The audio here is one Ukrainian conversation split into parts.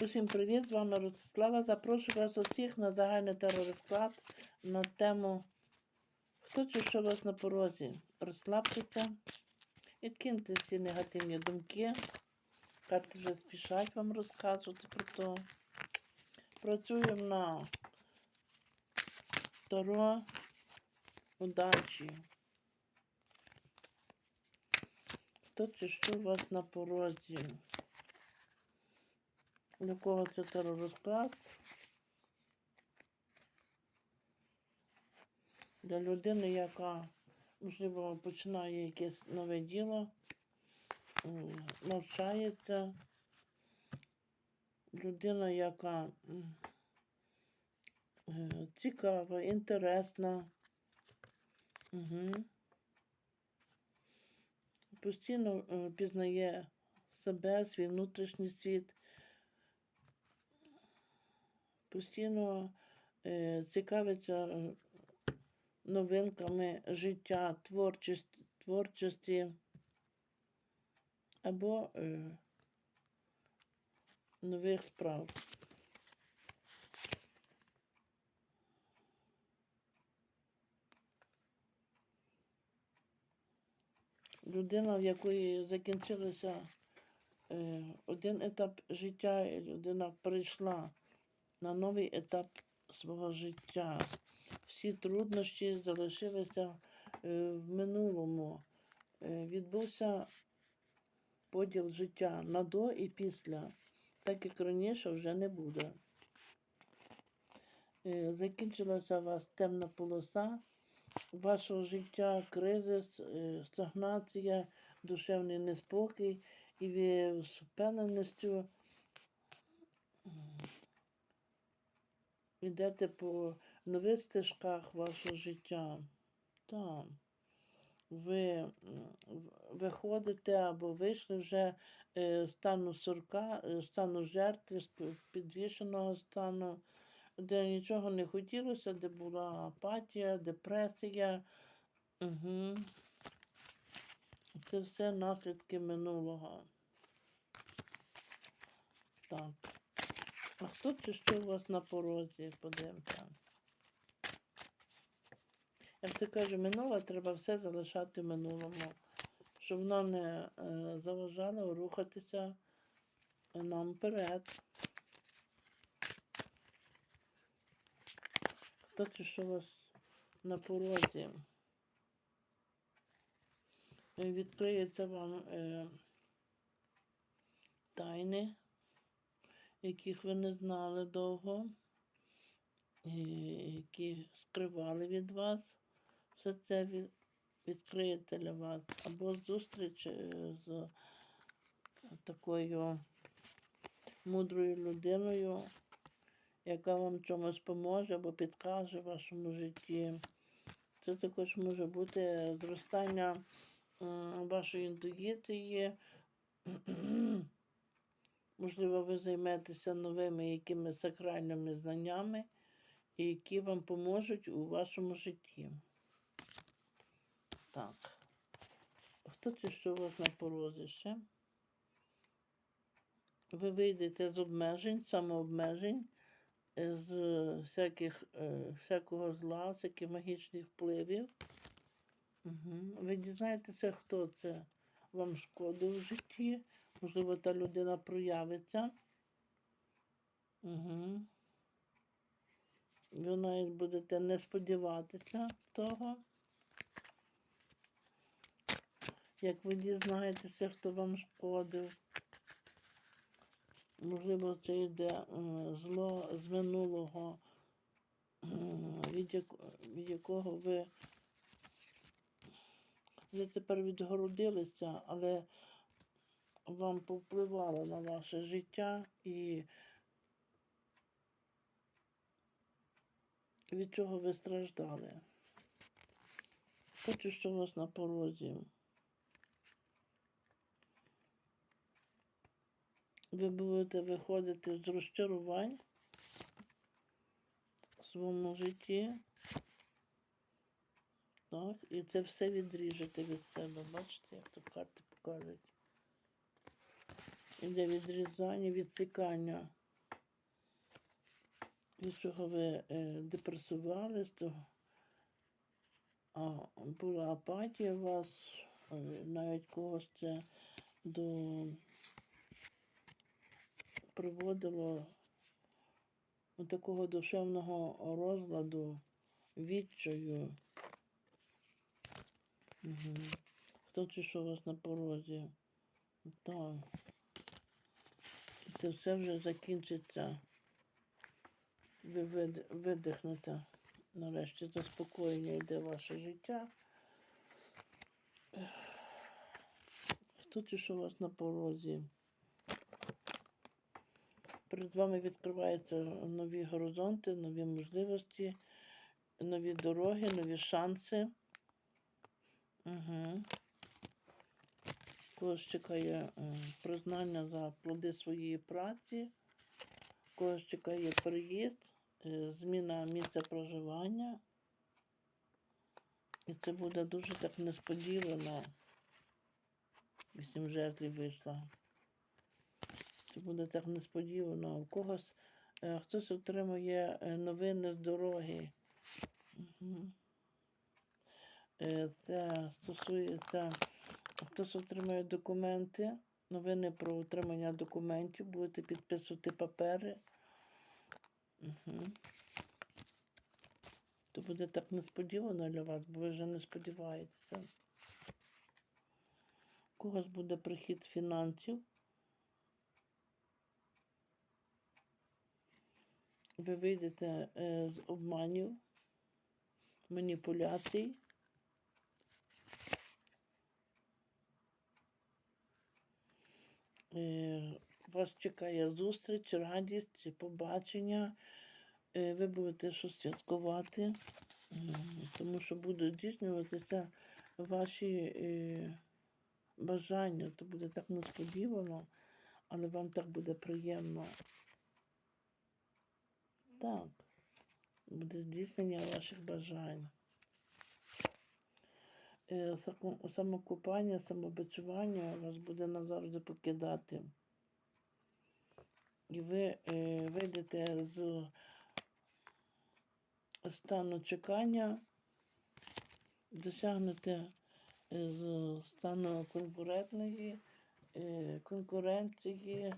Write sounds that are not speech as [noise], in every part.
Усім привіт! З вами Ростислава. Запрошую вас усіх на загальний теророзклад на тему Хто чи що у вас на порозі? Розслабтеся, відкиньте всі негативні думки. Карти вже спішать вам розказувати про то. Працюємо на Таро удачі. Хто чи що у вас на порозі? Для кого це теророзклад? Для людини, яка, можливо, починає якесь нове діло, навчається. Людина, яка е, цікава, інтересна. Угу. Постійно е, пізнає себе, свій внутрішній світ постійно е, цікавиться е, новинками життя, творчості, творчості або е, нових справ. Людина, в якої закінчилося е, один етап життя, людина прийшла на новий етап свого життя. Всі труднощі залишилися е, в минулому. Е, Відбувся поділ життя на до і після, так як раніше вже не буде. Е, Закінчилася у вас темна полоса вашого життя, кризис, стагнація, душевний неспокій, і ви з впевненістю йдете по нових стежках вашого життя. Так. Ви виходите або вийшли вже е, з стану сурка, е, стану жертви, з підвішеного стану, де нічого не хотілося, де була апатія, депресія. Угу. Це все наслідки минулого. Так. А хто чи що у вас на порозі? Подивимося. Як це каже, минуле треба все залишати минулому, щоб воно не е, заважало рухатися нам вперед. Хто чи що у вас на порозі? Відкриється вам е, тайни, яких ви не знали довго, е, які скривали від вас. Все це від, відкриється для вас. Або зустріч е, з такою мудрою людиною, яка вам чомусь поможе або підкаже в вашому житті. Це також може бути зростання вашої інтуїції. [clears throat] Можливо, ви займетеся новими якимись сакральними знаннями, які вам поможуть у вашому житті. Так. Хто це що у вас на порозі ще? Ви вийдете з обмежень, самообмежень, е, з всяких, е, всякого зла, всяких магічних впливів. Угу. Ви дізнаєтеся, хто це вам шкодив в житті. Можливо, та людина проявиться. Угу. Ви навіть будете не сподіватися того. Як ви дізнаєтеся, хто вам шкодив. Можливо, це йде зло з минулого, від якого ви, ви тепер відгородилися, але вам повпливало на ваше життя і від чого ви страждали. Хочу, що у вас на порозі. Ви будете виходити з розчарувань в своєму житті. Так, і це все відріжете від себе. Бачите, як тут карти показують. Іде відрізання, відсікання від чого ви е, депресували, з того, а, була апатія у вас, е, навіть когось це до приводило до такого душевного розладу, відчаю. Угу. Хто чи що у вас на порозі? Так. Це все вже закінчиться. Ви видихнете. Нарешті заспокоєння йде ваше життя. Хто чи що у вас на порозі? Перед вами відкриваються нові горизонти, нові можливості, нові дороги, нові шанси. Угу. Когось чекає е, признання за плоди своєї праці, когось чекає переїзд, е, зміна місця проживання. І це буде дуже так несподівано. Вісім жертв вийшла. Це буде так несподівано. У когось е, хтось отримує новини з дороги. Це стосується, хтось отримує документи, новини про отримання документів, будете підписувати папери. Угу. То буде так несподівано для вас, бо ви вже не сподіваєтеся. У когось буде прихід фінансів. Ви вийдете е, з обманів, маніпуляцій. Е, Вас чекає зустріч, радість, побачення. Е, Ви будете щось святкувати, тому що будуть здійснюватися ваші е, бажання. То буде так несподівано, але вам так буде приємно. Так, буде здійснення ваших бажань. Е, Самокупання, самобичування вас буде назавжди покидати. І ви е, вийдете з стану чекання, досягнете е, з стану конкурентної е, конкуренції,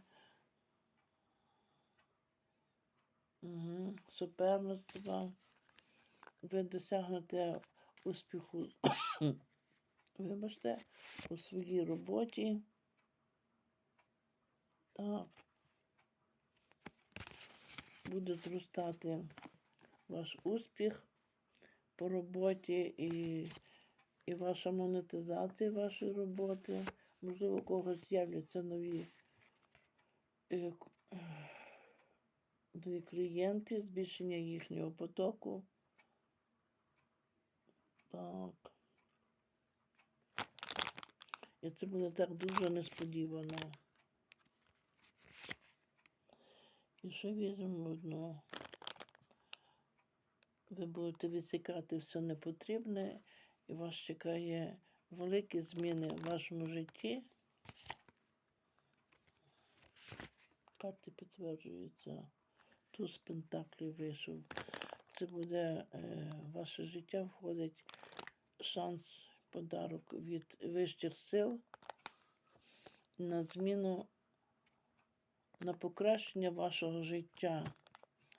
угу, суперництва. Ви досягнете успіху, [coughs] вибачте, у своїй роботі. Так. Буде зростати ваш успіх по роботі і, і ваша монетизація вашої роботи. Можливо, у когось з'являться нові, е, нові клієнти, збільшення їхнього потоку. Так. І це буде так дуже несподівано. І візьмемо одну. Ви будете відсікати все непотрібне, і вас чекає великі зміни в вашому житті. Карти підтверджуються. Туз Пентаклів вийшов. Це буде е, ваше життя входить шанс, подарок від вищих сил на зміну, на покращення вашого життя,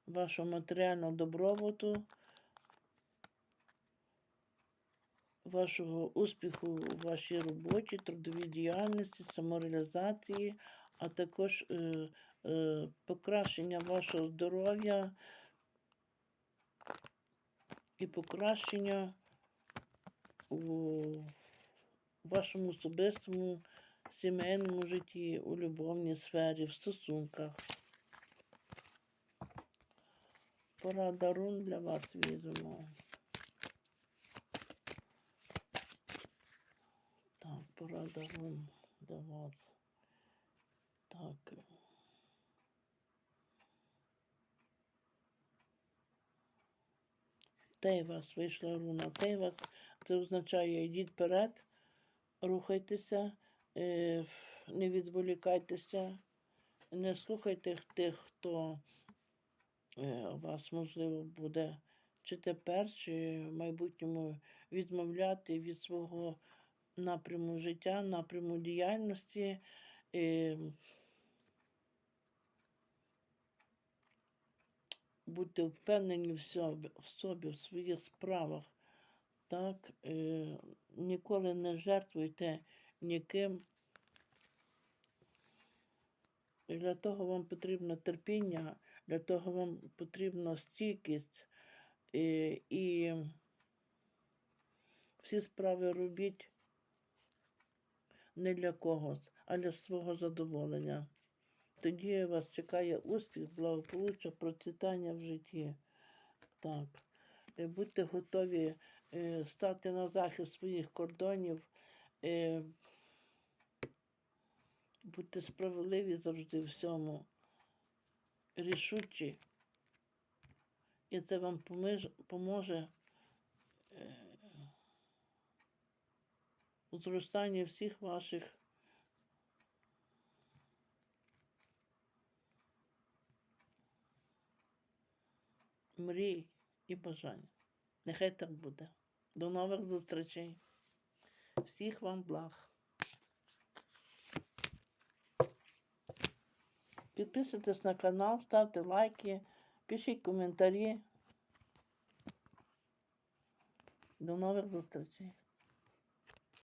вашого матеріального добробуту, вашого успіху у вашій роботі, трудовій діяльності, самореалізації, а також е, е, покращення вашого здоров'я і покращення у вашому особистому сімейному житті, у любовній сфері, в стосунках. Порада рун для вас візьмемо. Так, порада рун для вас. Так. Тейвас вийшла руна. Тейвас це означає йдіть вперед, рухайтеся, не відволікайтеся, не слухайте тих, хто е, вас, можливо, буде чи тепер, чи в майбутньому відмовляти від свого напряму життя, напряму діяльності. е, Будьте впевнені в собі, в своїх справах. Так, е, ніколи не жертвуйте ніким. І Для того вам потрібно терпіння, для того вам потрібна стійкість. І, і всі справи робіть не для когось, а для свого задоволення. Тоді вас чекає успіх, благополуччя, процвітання в житті. Так. Е, Будьте готові е, стати на захист своїх кордонів. Будьте справедливі завжди всьому. Рішучі. І це вам поможе е, у зростанні всіх ваших мрій і бажань. Нехай так буде. До нових зустрічей. Всіх вам благ. Підписуйтесь на канал, ставте лайки, пишіть коментарі. До нових зустрічей.